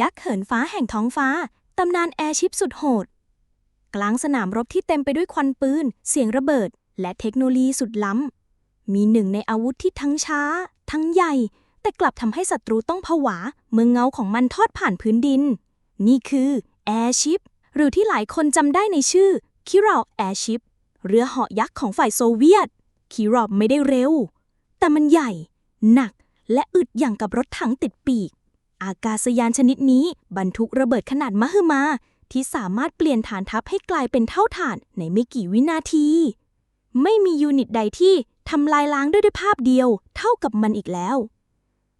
ยักษ์เหินฟ้าแห่งท้องฟ้า ตำนานแอร์ชิปสุดโหด กลางสนามรบที่เต็มไปด้วยควันปืน เสียงระเบิด และเทคโนโลยีสุดล้ำ มีหนึ่งในอาวุธที่ทั้งช้า ทั้งใหญ่ แต่กลับทำให้ศัตรูต้องผวา เมื่อเงาของมันทอดผ่านพื้นดิน นี่คือแอร์ชิปหรือที่หลายคนจำได้ในชื่อคิรอแอร์ชิปเรือเหาะยักษ์ของฝ่ายโซเวียตคิรอบไม่ได้เร็ว แต่มันใหญ่ หนัก และอึดอย่างกับรถถังติดปีก อากาศยานชนิดนี้บรรทุกระเบิดขนาดมหึมา ที่สามารถเปลี่ยนฐานทัพให้กลายเป็นเท่าฐานในไม่กี่วินาที ไม่มียูนิตใดที่ทำลายล้างด้วยด้วยภาพเดียวเท่ากับมันอีกแล้ว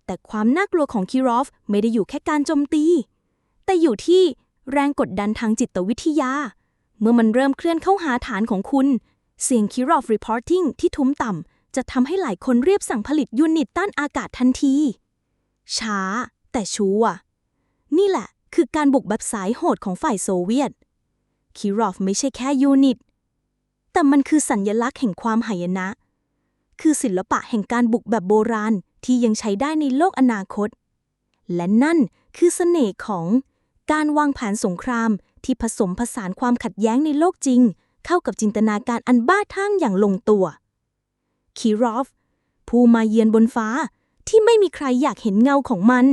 แต่ความน่ากลัวของคิรอฟไม่ได้อยู่แค่การโจมตี แต่อยู่ที่แรงกดดันทางจิตวิทยา เมื่อมันเริ่มเคลื่อนเข้าหาฐานของคุณ เสียง k i r o f Reporting ที่ทุ้มต่ำจะทำให้หลายคนเรียบสั่งผลิตยูนิตต้านอากาศทันที ช้า แต่ชัวนี่แหละ คือการบุกแบบสายโหดของฝ่ายโซเวียต k i r o f ไม่ใช่แค่ยูนิต แต่มันคือสัญญลักษณ์แห่งความหายนะ คือศิลปะแห่งการบุกแบบโบราณที่ยังใช้ได้ในโลกอนาคต และนั่นคือเสน่ห์ของการวางแผนสงครามที่ผสมผสานความขัดแย้งในโลกจริง เข้ากับจินตนาการอันบ้าคลั่งอย่างลงตัว คีรอฟ ผู้มาเยือนบนฟ้าที่ไม่มีใครอยากเห็นเงาของมัน